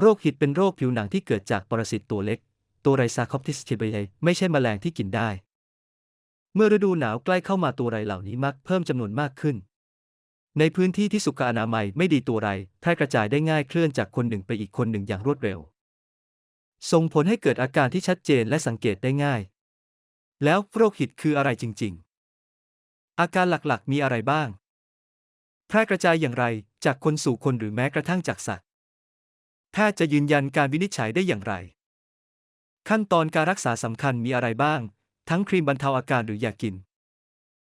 โรคหิดเป็นโรคผิวหนังที่เกิดจากปรสิตตัวเล็ก ตัวไรซาคอปติสเทเบยไม่ใช่แมลงที่กินได้ เมื่อฤดูหนาวใกล้เข้ามาตัวไรเหล่านี้มักเพิ่มจำนวนมากขึ้น ในพื้นที่ที่สุขอนามัยไม่ดีตัวไรแพร่กระจายได้ง่ายเคลื่อนจากคนหนึ่งไปอีกคนหนึ่งอย่างรวดเร็ว ส่งผลให้เกิดอาการที่ชัดเจนและสังเกตได้ง่าย แล้วโรคหิดคืออะไรจริง ๆ อาการหลักๆ มีอะไรบ้าง แพร่กระจายอย่างไรจากคนสู่คนหรือแม้กระทั่งจากสัตว์ แพทย์จะยืนยันการวินิจฉัยได้อย่างไร ขั้นตอนการรักษาสำคัญมีอะไรบ้าง ทั้งครีมบรรเทาอาการหรือยากิน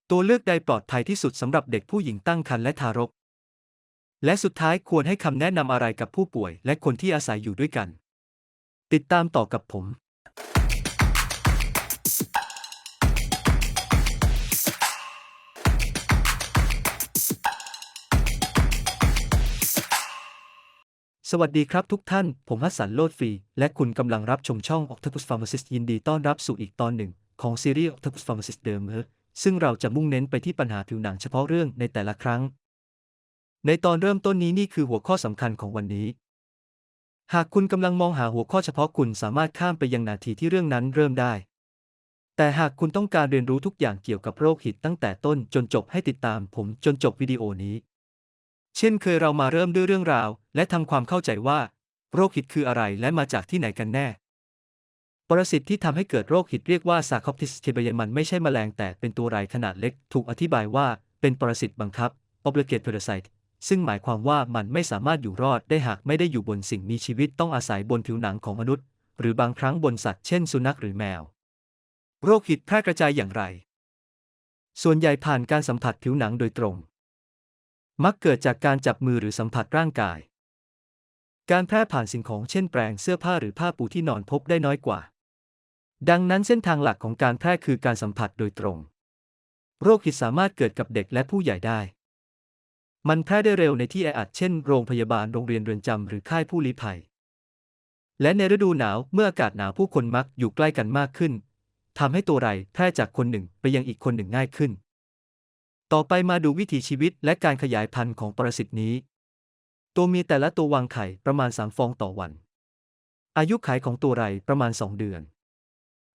ตัวเลือกใดปลอดภัยที่สุดสำหรับเด็กผู้หญิงตั้งครรภ์และทารก และสุดท้ายควรให้คำแนะนำอะไรกับผู้ป่วยและคนที่อาศัยอยู่ด้วยกัน ติดตามต่อกับผม สวัสดีครับทุกท่าน ผมฮัสสันโลดฟรีและคุณกำลังรับชมช่อง Octopus Pharmacist ยินดีต้อนรับสู่อีกตอนหนึ่ง ของซีรีส์ Octopus Pharmacist เดิมเฮซึ่งเราจะมุ่งเน้นไปที่ปัญหาผิวหนังเฉพาะเรื่องในแต่ละครั้ง ในตอนเริ่มต้นนี้นี่คือหัวข้อสำคัญของวันนี้ หากคุณกำลังมองหาหัวข้อเฉพาะคุณสามารถข้ามไปยังนาทีที่เรื่องนั้นเริ่มได้ แต่หากคุณต้องการเรียนรู้ทุกอย่างเกี่ยวกับโรคหิดตั้งแต่ต้นจนจบให้ติดตามผมจนจบวิดีโอนี้ เช่นเคยเรามาเริ่มด้วยเรื่องราว และทำความเข้าใจว่า โรคหิดคืออะไรและมาจากที่ไหนกันแน่ ปรสิตที่ทำให้เกิดโรคหิดเรียกว่าซาคอปติสเทเบยมันไม่ใช่แมลงแต่เป็นตัวไรขนาดเล็ก ถูกอธิบายว่าเป็นปรสิตบังคับ obligate parasite ซึ่งหมายความว่ามันไม่สามารถอยู่รอดได้หากไม่ได้อยู่บนสิ่งมีชีวิตต้องอาศัยบนผิวหนังของมนุษย์ หรือบางครั้งบนสัตว์เช่นสุนัขหรือแมว โรคหิดแพร่กระจายอย่างไร ส่วนใหญ่ผ่านการสัมผัสผิวหนังโดยตรง มักเกิดจากการจับมือหรือสัมผัสร่างกาย การแพร่ผ่านสิ่งของเช่นแปรงเสื้อผ้าหรือผ้าปูที่นอนพบได้น้อยกว่า ดังนั้นเส้นทางหลักของการแพร่คือการสัมผัสโดยตรง โรคหิดสามารถเกิดกับเด็กและผู้ใหญ่ได้ มันแพร่ได้เร็วในที่แออัดเช่นโรงพยาบาลโรงเรียนเรือนจำหรือค่ายผู้ลี้ภัย และในฤดูหนาวเมื่ออากาศหนาวผู้คนมักอยู่ใกล้กันมากขึ้นทำให้ตัวไรแพร่จากคนหนึ่งไปยังอีกคนหนึ่งง่ายขึ้น ต่อไปมาดูวิถีชีวิตและการขยายพันธุ์ของปรสิตนี้ ตัวเมียแต่ละตัววางไข่ประมาณ3ฟองต่อวัน อายุไขของตัวไรประมาณ 2 เดือน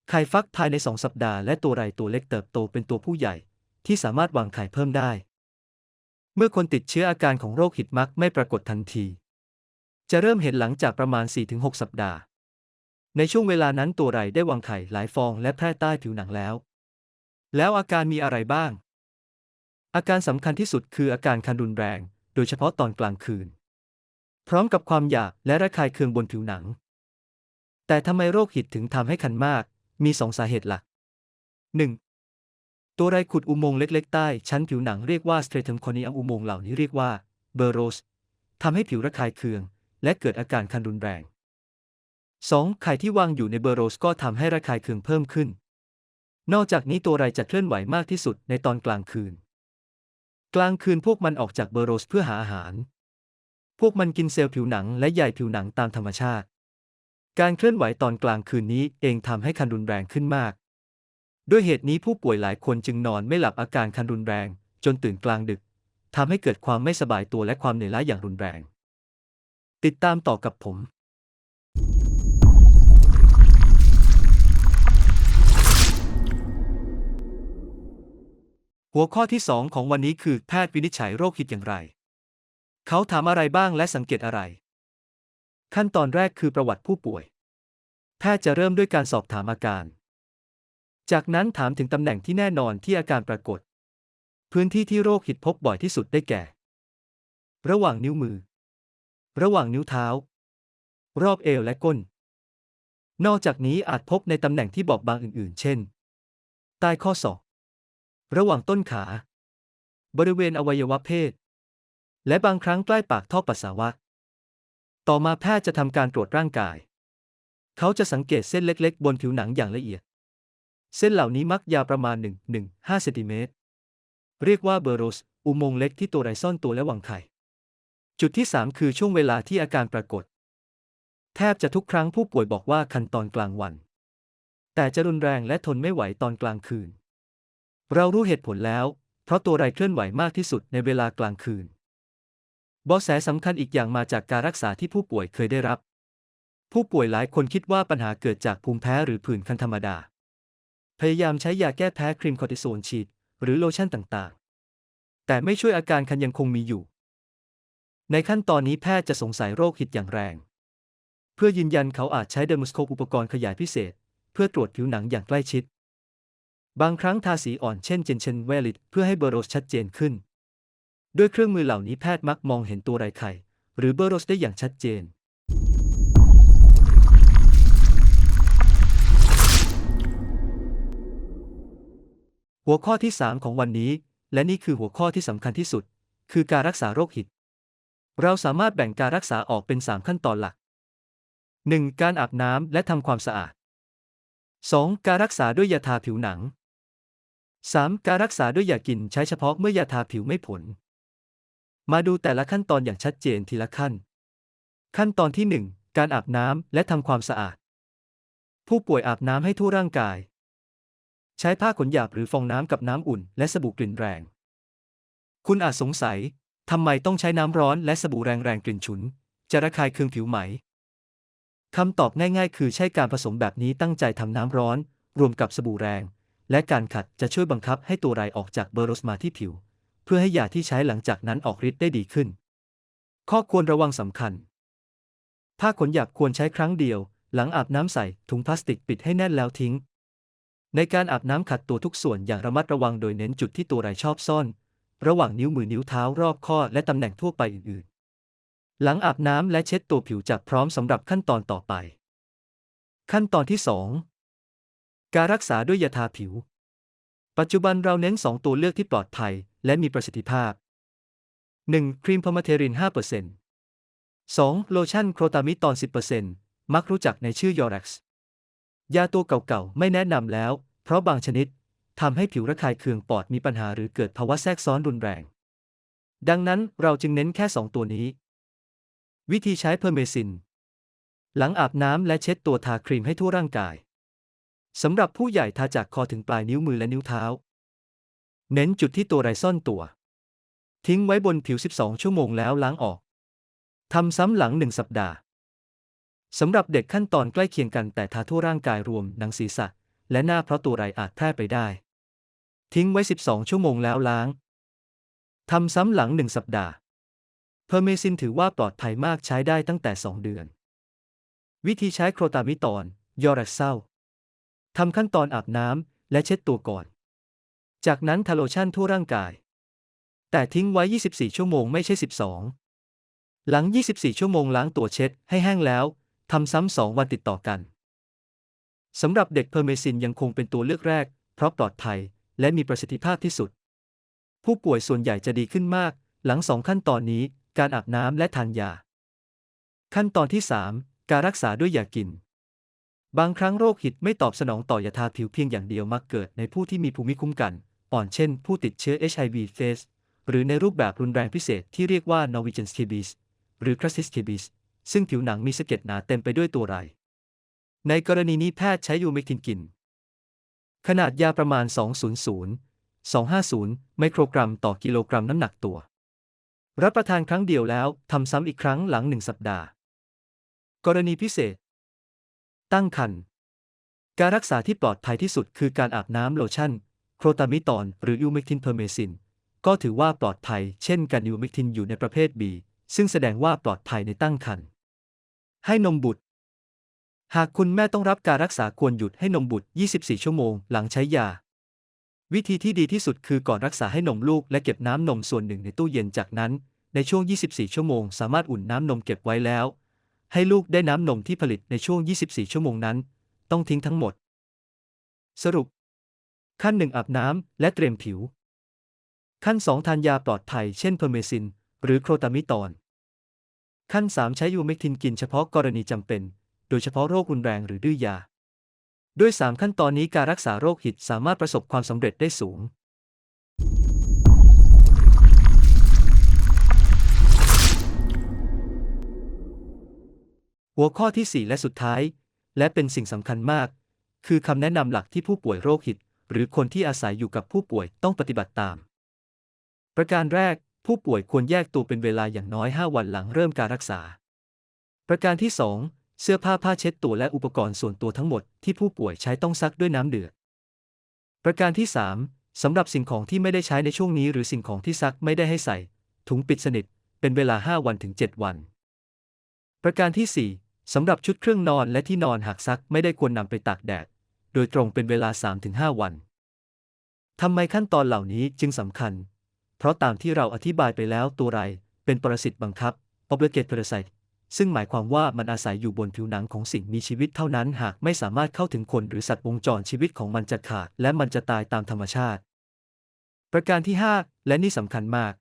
ไข่ฟักภายใน 2 สัปดาห์และตัวไรตัวเล็กเติบโตเป็นตัวผู้ใหญ่ ที่สามารถวางไข่เพิ่มได้ เมื่อคนติดเชื้ออาการของโรคหิดมักไม่ปรากฏทันที จะเริ่มเห็นหลังจากประมาณ 4-6 สัปดาห์ ในช่วงเวลานั้นตัวไรได้วางไข่หลายฟองและแพร่ใต้ผิวหนังแล้ว แล้วอาการมีอะไรบ้าง อาการสำคัญที่สุดคืออาการคันรุนแรง โดยเฉพาะตอนกลางคืน พร้อมกับความอยากและระคายเคืองบนผิวหนัง แต่ทำไมโรคหิดถึงทำให้คันมาก มีสองสาเหตุหลัก 1. ตัวไรขุดอุโมงค์เล็ก ๆ ใต้ ชั้นผิวหนังเรียกว่าสเตรทัมคอนีอัอุโมงค์เหล่านี้เรียกว่าเบอร์โรสทำให้ผิวระคายเคือง และเกิดอาการคันรุนแรง 2. ไข่ที่วางอยู่ในเบอร์โรสก็ทำให้ระคายเคืองเพิ่มขึ้น นอกจากนี้ตัวไรจะเคลื่อนไหวมากที่สุดในตอนกลางคืน กลางคืนพวกมันออกจากเบอร์โรสเพื่อหาอาหาร พวกมันกินเซลล์ผิวหนังและใยผิวหนังตามธรรมชาติ การเคลื่อนไหวตอนกลางคืนนี้เองทำให้คันรุนแรงขึ้นมาก ด้วยเหตุนี้ผู้ป่วยหลายคนจึงนอนไม่หลับอาการคันรุนแรง จนตื่นกลางดึกทำให้เกิดความไม่สบายตัวและความเหนื่อยล้าอย่างรุนแรง ติดตามต่อกับผม หัวข้อที่ 2 ของวันนี้คือแพทย์วินิจฉัยโรคหิดอย่างไร เขาถามอะไรบ้างและสังเกตอะไร ขั้นตอนแรกคือประวัติผู้ป่วย แพทย์จะเริ่มด้วยการสอบถามอาการ จากนั้นถามถึงตำแหน่งที่แน่นอนที่อาการปรากฏ พื้นที่ที่โรคหิดพบบ่อยที่สุดได้แก่ ระหว่างนิ้วมือ ระหว่างนิ้วเท้า รอบเอวและก้น นอกจากนี้อาจพบในตำแหน่งที่บอบบางอื่น ๆ เช่น ใต้ข้อศอก ระหว่างต้นขา บริเวณอวัยวะเพศ และบางครั้งใกล้ปากท่อปัสสาวะ ต่อมาแพทย์จะทำการตรวจร่างกาย เขาจะสังเกตเส้นเล็ก ๆ บนผิวหนังอย่างละเอียด เส้นเหล่านี้มักยาวประมาณ 1-1.5เซนติเมตร เรียกว่าเบอร์โรส อุโมงค์เล็กที่ตัวไรซ่อนตัวและวางไข่ จุดที่ 3 คือช่วงเวลาที่อาการปรากฏ แทบจะทุกครั้งผู้ป่วยบอกว่าคันตอนกลางวัน แต่จะรุนแรงและทนไม่ไหวตอนกลางคืน เรารู้เหตุผลแล้ว เพราะตัวไรเคลื่อนไหวมากที่สุดในเวลากลางคืนเบาะแสสำคัญอีกอย่างมาจากการรักษาที่ผู้ป่วยเคยได้รับ ผู้ป่วยหลายคนคิดว่าปัญหาเกิดจากภูมิแพ้หรือผื่นคันธรรมดา พยายามใช้ยาแก้แพ้ครีมคอร์ติโซนฉีด หรือโลชั่นต่างๆ แต่ไม่ช่วยอาการคันยังคงมีอยู่ ในขั้นตอนนี้แพทย์จะสงสัยโรคหิดอย่างแรง เพื่อยืนยันเขาอาจใช้เดอร์มสโคปอุปกรณ์ขยายพิเศษ เพื่อตรวจผิวหนังอย่างใกล้ชิด บางครั้งทาสีอ่อนเช่นเจนเชนเวลิตเพื่อให้เบอร์โรสชัดเจนขึ้น ด้วยเครื่องมือเหล่านี้แพทย์มักมองเห็นตัวไรไข่ หรือเบอร์โรสได้อย่างชัดเจน หัวข้อที่ 3 ของวันนี้ และนี่คือหัวข้อที่สำคัญที่สุด คือการรักษาโรคหิดเราสามารถแบ่งการรักษาออกเป็น 3 ขั้นตอนหลัก 1. การอาบน้ำและทำความสะอาด 2. การรักษาด้วยยาทาผิวหนัง 3. การรักษาด้วยยากินใช้เฉพาะเมื่อยาทาผิวไม่ผล มาดูแต่ละขั้นตอนอย่างชัดเจนทีละขั้น ขั้นตอนที่ 1 การอาบน้ำและทำความสะอาด ผู้ป่วยอาบน้ำให้ทั่วร่างกาย ใช้ผ้าขนหยาบหรือฟองน้ำกับน้ำอุ่นและสบู่กลิ่นแรง คุณอาจสงสัยทำไมต้องใช้น้ำร้อนและสบู่แรงๆกลิ่นฉุน จะระคายเคืองผิวไหมคำตอบง่ายๆ คือใช้การผสมแบบนี้ตั้งใจทำน้ำร้อน รวมกับสบู่แรง และการขัดจะช่วยบังคับให้ตัวไรออกจากเบอร์โรสมาที่ผิว เพื่อให้ยาที่ใช้หลังจากนั้นออกฤทธิ์ได้ดีขึ้น ข้อควรระวังสำคัญ ผ้าขนหยาบควรใช้ครั้งเดียว หลังอาบน้ำใส่ถุงพลาสติกปิดให้แน่นแล้วทิ้ง ในการอาบน้ำขัดตัวทุกส่วนอย่างระมัดระวังโดยเน้นจุดที่ตัวไรชอบซ่อน ระหว่างนิ้วมือนิ้วเท้ารอบข้อและตำแหน่งทั่วไปอื่นๆ หลังอาบน้ำและเช็ดตัวผิวจะพร้อมสำหรับขั้นตอนต่อไป ขั้นตอนที่ 2 การรักษาด้วยยาทาผิว ปัจจุบันเราเน้น 2 ตัวเลือกที่ปลอดภัย และมีประสิทธิภาพ 1. ครีมพอมาเทริน 5% 2. โลชั่นโครตามิตอน 10%มักรู้จักในชื่อยอร็กซ์ยาตัวเก่าๆ ไม่แนะนำแล้ว เพราะบางชนิดทำให้ผิวระคายเคืองปอดมีปัญหาหรือเกิดภาวะแทรกซ้อนรุนแรง ดังนั้นเราจึงเน้นแค่ 2 ตัวนี้ วิธีใช้เพอร์เมซิน หลังอาบน้ำและเช็ดตัวทาครีมให้ทั่วร่างกาย สำหรับผู้ใหญ่ทาจากคอถึงปลายนิ้วมือและนิ้วเท้า เน้นจุดที่ตัวไรซ่อนตัว ทิ้งไว้บนผิว 12 ชั่วโมงแล้วล้างออก ทำซ้ำหลังหนึ่งสัปดาห์ สำหรับเด็กขั้นตอนใกล้เคียงกันแต่ทาทั่วร่างกายรวมหนังศีรษะ และหน้าเพราะตัวไรอาจแพร่ไปได้ ทิ้งไว้ 12 ชั่วโมงแล้วล้าง ทำซ้ำหลังหนึ่งสัปดาห์ เพอร์เมซินถือว่าปลอดภัยมากใช้ได้ตั้งแต่ 2 เดือน วิธีใช้โครตามิตอน ยอรักเซล ทำขั้นตอนอาบน้ำและเช็ดตัวก่อน จากนั้นทาโลชั่นทั่วร่างกาย แต่ทิ้งไว้ 24 ชั่วโมงไม่ใช่ 12 หลัง 24 ชั่วโมงล้างตัวเช็ดให้แห้งแล้วทำซ้ำสองวันติดต่อกันสำหรับเด็กเพอร์เมซินยังคงเป็นตัวเลือกแรก เพราะปลอดภัยและมีประสิทธิภาพที่สุด ผู้ป่วยส่วนใหญ่จะดีขึ้นมาก หลังสองขั้นตอนนี้การอาบน้ำและทานยา ขั้นตอนที่ 3 การรักษาด้วยยากิน บางครั้งโรคหิดไม่ตอบสนองต่อยาทาผิวเพียงอย่างเดียวมักเกิดในผู้ที่มีภูมิคุ้มกัน อ่อนเช่นผู้ติดเชื้อ HIV เฟสหรือในรูปแบบรุนแรงพิเศษที่เรียกว่า Norwegian scabies หรือ Crassus scabies ซึ่งผิวหนังมีสะเก็ดหนาเต็มไปด้วยตัวไร ในกรณีนี้แพทย์ใช้ยูเมกทินกิน ขนาดยาประมาณ 200 250 ไมโครกรัมต่อกิโลกรัมน้ำหนักตัว รับประทานครั้งเดียวแล้วทำซ้ำอีกครั้งหลังหนึ่งสัปดาห์ กรณีพิเศษ ตั้งครรภ์การรักษาที่ปลอดภัยที่สุดคือการอาบน้ำโลชั่น โครตามิตอน หรือยูเมกทินเพอร์เมซิน ก็ถือว่าปลอดภัย เช่นกันยูเมกทินอยู่ในประเภท B ซึ่งแสดงว่าปลอดภัยในตั้งครรภ์ให้นมบุตร หากคุณแม่ต้องรับการรักษาควรหยุดให้นมบุตร 24 ชั่วโมงหลังใช้ยา วิธีที่ดีที่สุดคือก่อนรักษาให้นมลูกและเก็บน้ำนมส่วนหนึ่งในตู้เย็นจากนั้น ในช่วง 24 ชั่วโมง สามารถอุ่นน้ำนมเก็บไว้แล้ว ให้ลูกได้น้ำนมที่ผลิตในช่วง 24 ชั่วโมงนั้น ต้องทิ้งทั้งหมด สรุป ขั้นหนึ่งอาบน้ำและเตรียมผิว ขั้น 2 ทานยาปลอดภัยเช่นเพอร์เมซิน หรือโครตามิตอน ขั้น 3 ใช้ยูเมกทินกินเฉพาะกรณีจำเป็น โดยเฉพาะโรครุนแรงหรือดื้อยา ด้วย 3 ขั้นตอนนี้การรักษาโรคหิดสามารถประสบความสำเร็จได้สูง หัวข้อที่ 4 และสุดท้าย และเป็นสิ่งสำคัญมาก คือคำแนะนำหลักที่ผู้ป่วยโรคหิดหรือคนที่อาศัยอยู่กับผู้ป่วยต้องปฏิบัติตาม ประการแรก ผู้ป่วยควรแยกตัวเป็นเวลาอย่างน้อย 5 วันหลังเริ่มการรักษา ประการที่ 2 เสื้อผ้าผ้าเช็ดตัวและอุปกรณ์ส่วนตัวทั้งหมดที่ผู้ป่วยใช้ต้องซักด้วยน้ำเดือด ประการที่ 3สำหรับสิ่งของที่ไม่ได้ใช้ในช่วงนี้ หรือสิ่งของที่ซักไม่ได้ให้ใส่ ถุงปิดสนิท เป็นเวลา 5 วันถึง 7 วัน ประการที่ 4 สำหรับชุดเครื่องนอนและที่นอนหากซักไม่ได้ควรนำไปตากแดด โดยตรงเป็นเวลา 3-5 วันทำไมขั้นตอนเหล่านี้จึงสำคัญ เพราะตามที่เราอธิบายไปแล้วตัวไร เป็นปรสิตบังคับ obligate parasite ซึ่งหมายความว่ามันอาศัยอยู่บนผิวหนังของสิ่งมีชีวิตเท่านั้นหากไม่สามารถเข้าถึงคนหรือสัตว์วงจรชีวิตของมันจะขาด และมันจะตายตามธรรมชาติ ประการที่ 5 และนี่สำคัญมาก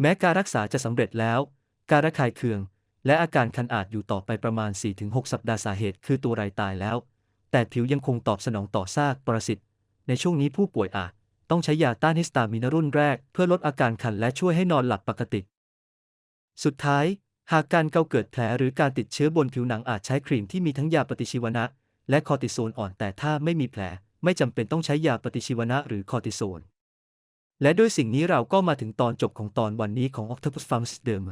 แม้การรักษาจะสำเร็จแล้ว การระคายเคือง และอาการคันอาจอยู่ต่อไปประมาณ 4-6 สัปดาห์สาเหตุคือตัวไรตายแล้ว แต่ผิวยังคงตอบสนองต่อซากปรสิตในช่วงนี้ผู้ป่วยอาจ ต้องใช้ยาต้านฮิสตามีนรุ่นแรก เพื่อลดอาการคันและช่วยให้นอนหลับปกติ สุดท้าย หากการเกาเกิดแผลหรือการติดเชื้อบนผิวหนังอาจใช้ครีมที่มีทั้งยาปฏิชีวนะ และคอร์ติโซนอ่อนแต่ถ้าไม่มีแผล ไม่จำเป็นต้องใช้ยาปฏิชีวนะหรือคอร์ติโซนและด้วยสิ่งนี้เราก็มาถึงตอนจบของตอนวันนี้ของ Octopus Pharmacist เดิม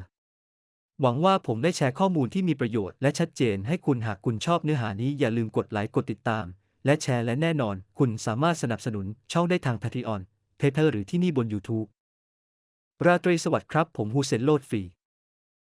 หวังว่าผมได้แชร์ข้อมูลที่มีประโยชน์และชัดเจนให้คุณหากคุณชอบเนื้อหานี้อย่าลืมกดไลค์กดติดตาม และแชร์และแน่นอน คุณสามารถสนับสนุนช่องได้ทาง Patreon PayPal หรือที่นี่บน YouTube ราตรีสวัสดิ์ครับ ผมฮูเซนโลดฟรี